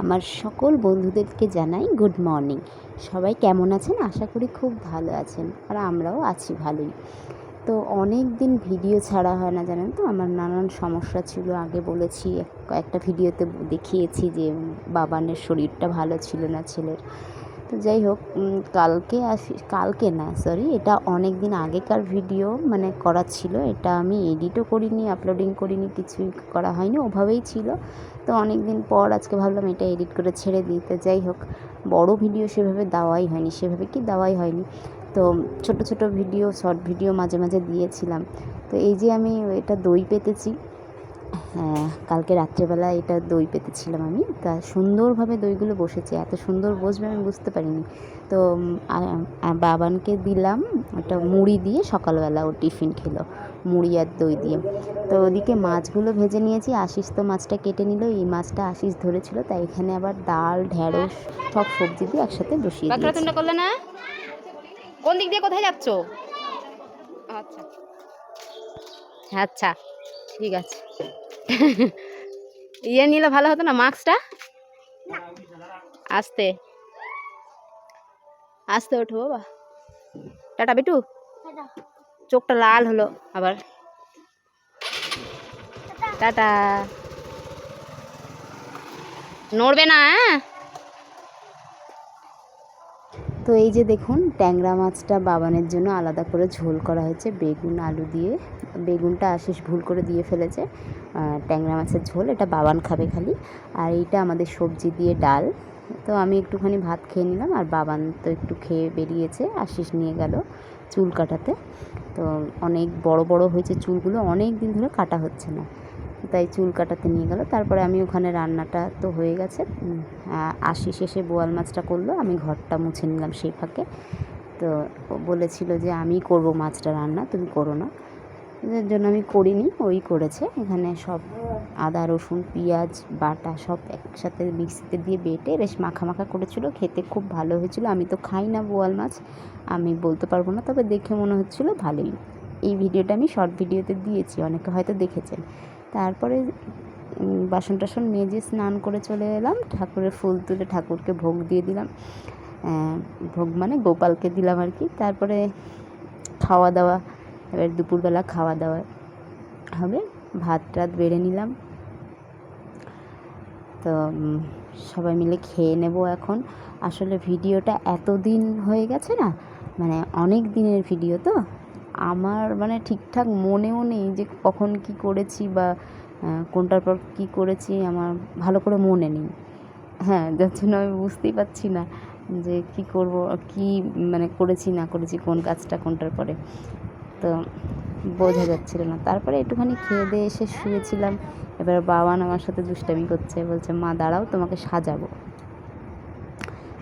আমার সকল বন্ধুদেরকে জানাই গুড মর্নিং সবাই কেমন আছেন? আশা করি খুব ভালো আছেন আর আমরাও আছি ভালোই। তো অনেক দিন ভিডিও ছাড়া হয় না, জানেন তো? আমার নানান সমস্যা ছিল। আগে বলেছি কয়েকটা ভিডিওতে দেখিয়েছি যে বাবানের শরীরটা ভালো ছিল না ছেলের। তো যাই হোক কালকে আসি, কালকে না সরি এটা অনেক দিন আগেকার ভিডিও মানে করা ছিল। এটা আমি এডিটও করিনি আপলোডিং করিনি, কিছুই করা হয়নি, ওভাবেই ছিল। তো অনেক দিন পর আজকে ভাবলাম এটা এডিট করে ছেড়ে দিই। তো যাই হোক, বড় ভিডিও সেভাবে দেওয়াই হয়নি, সেভাবে কি দেওয়াই হয়নি। তো ছোট ছোট ভিডিও শর্ট ভিডিও মাঝে মাঝে দিয়েছিলাম। তো এই যে আমি এটা দই পেতেছি কালকে রাত্রেবেলা এটা দই পেতেছিলাম আমি। তা সুন্দরভাবে দইগুলো বসেছে এত সুন্দর বসবে আমি বুঝতে পারিনি। তো বাবানকে দিলাম একটা মুড়ি দিয়ে সকালবেলা ও টিফিন খেলো মুড়ি আর দই দিয়ে। তো ওদিকে মাছগুলো ভেজে নিয়েছি আশিস তো মাছটা কেটে নিল এই মাছটা আশিস ধরেছিল তাই এখানে আবার ডাল ঢ্যাঁড়স সব সবজি দিয়ে একসাথে বসিয়ে দিয়েছি। করলে না? কোন দিক দিয়ে কোথায় যাচ্ছ? আচ্ছা। আচ্ছা। ঠিক আছে। ইয়ে নিলে ভালো হতো না মাস্কটা? আসতে। আসতে ওঠো বাবা। টাটা বিটু। চোখটা লাল হলো আবার। টাটা। নড়বে না হ্যাঁ? তো এই যে দেখুন, ট্যাংরা মাছটা বাবানের জন্য আলাদা করে ঝোল করা হয়েছে। বেগুন, আলু দিয়ে। বেগুনটা আশিস ভুল করে দিয়ে ফেলেছে। ট্যাংরা মাছের ঝোল, এটা বাবান খাবে খালি। আর এইটা আমাদের সবজি দিয়ে ডাল। তো আমি একটুখানি ভাত খেয়ে নিলাম, আর বাবান তো একটু খেয়ে বেরিয়েছে। আশিস নিয়ে গেল চুল কাটাতে। তো অনেক বড় বড় হয়েছে চুলগুলো, অনেক দিন ধরে কাটা হচ্ছে না। তাই চুল কাটাতে নিয়ে গেল। তারপরে আমি ওখানে রান্নাটা তো হয়ে গেছে। উম, শেষে বোয়াল মাছটা করল। আমি ঘরটা মুছে নিলাম সেই ফাঁকে। তো বলেছিল যে আমি করব মাছটা রান্না তুমি করো না। এর জন্য আমি করিনি ওই করেছে। এখানে সব আদা রসুন পেঁয়াজ বাটা সব একসাথে মিক্সিতে দিয়ে বেটে বেশ মাখা মাখা করেছিল। খেতে খুব ভালো হয়েছিল। আমি তো খাই না বোয়াল মাছ আমি বলতে পারব না তবে দেখে মনে হচ্ছিল ভালোই। এই ভিডিওটা আমি শর্ট ভিডিওতে দিয়েছি অনেকে হয়তো দেখেছেন। তারপরে বাসন টাসন মেজে স্নান করে চলে এলাম। ঠাকুরের ফুল তুলে ঠাকুরকে ভোগ দিয়ে দিলাম। ভোগ মানে গোপালকে দিলাম আর কি। তারপরে খাওয়া দাওয়া, এবার দুপুরবেলা খাওয়া দাওয়া হবে। ভাত টাত বেড়ে নিলাম। তো সবাই মিলে খেয়ে নেব এখন। আসলে ভিডিওটা এত দিন হয়ে গেছে না? মানে অনেক দিনের ভিডিও তো। আমার মানে ঠিকঠাক মনেও নেই যে কখন কি করেছি বা কোনটার পর কি করেছি, আমার ভালো করে মনে নেই। হ্যাঁ যার জন্য আমি বুঝতেই পারছি না যে কি করব, কি মানে করেছি, না করেছি, কোন কাজটা কোনটার পরে। তো বোঝা যাচ্ছিল না। তারপরে একটুখানি খেয়ে দিয়ে এসে শুয়েছিলাম। এবার বাবান আমার সাথে দুষ্টামি করছে। বলছে, মা, দাঁড়াও, তোমাকে সাজাবো।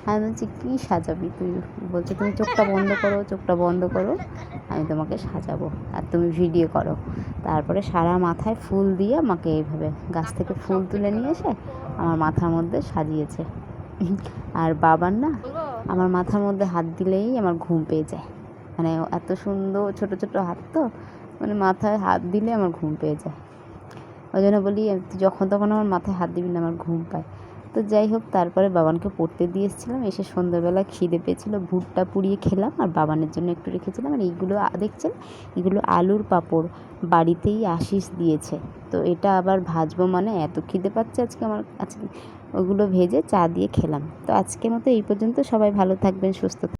আমি বলছি, কী সাজাবি তুই? বলছে, তুমি চোখটা বন্ধ করো, চোখটা বন্ধ করো, আমি তোমাকে সাজাবো আর তুমি ভিডিও করো। তারপরে সারা মাথায় ফুল দিয়ে আমাকে এইভাবে গাছ থেকে ফুল তুলে নিয়ে এসে আমার মাথার মধ্যে সাজিয়েছে। আর বাবার না, আমার মাথার মধ্যে হাত দিলেই আমার ঘুম পেয়ে যায়। মানে এত সুন্দর, ছোট ছোট হাত তো মানে মাথায় হাত দিলে আমার ঘুম পেয়ে যায়। ওই জন্য বলি যখন, তখন আমার মাথায় হাত দিবি না, আমার ঘুম পায়। তো যাই হোক, তারপরে বাবানকে পড়তে দিয়ে এসেছিলাম। এসে সন্ধ্যাবেলা খিদে পেয়েছিল, ভুট্টা পুড়িয়ে খেলাম আর বাবানের জন্য একটু রেখেছিলাম। আর এইগুলো দেখছেন? এগুলো আলুর পাঁপড়, বাড়িতেই আশিস দিয়েছে। তো এটা আবার ভাজবো মানে এত খিদে পাচ্ছে আজকে আমার আজকে ওগুলো ভেজে চা দিয়ে খেলাম। তো আজকের মতো এই পর্যন্ত। সবাই ভালো থাকবেন, সুস্থ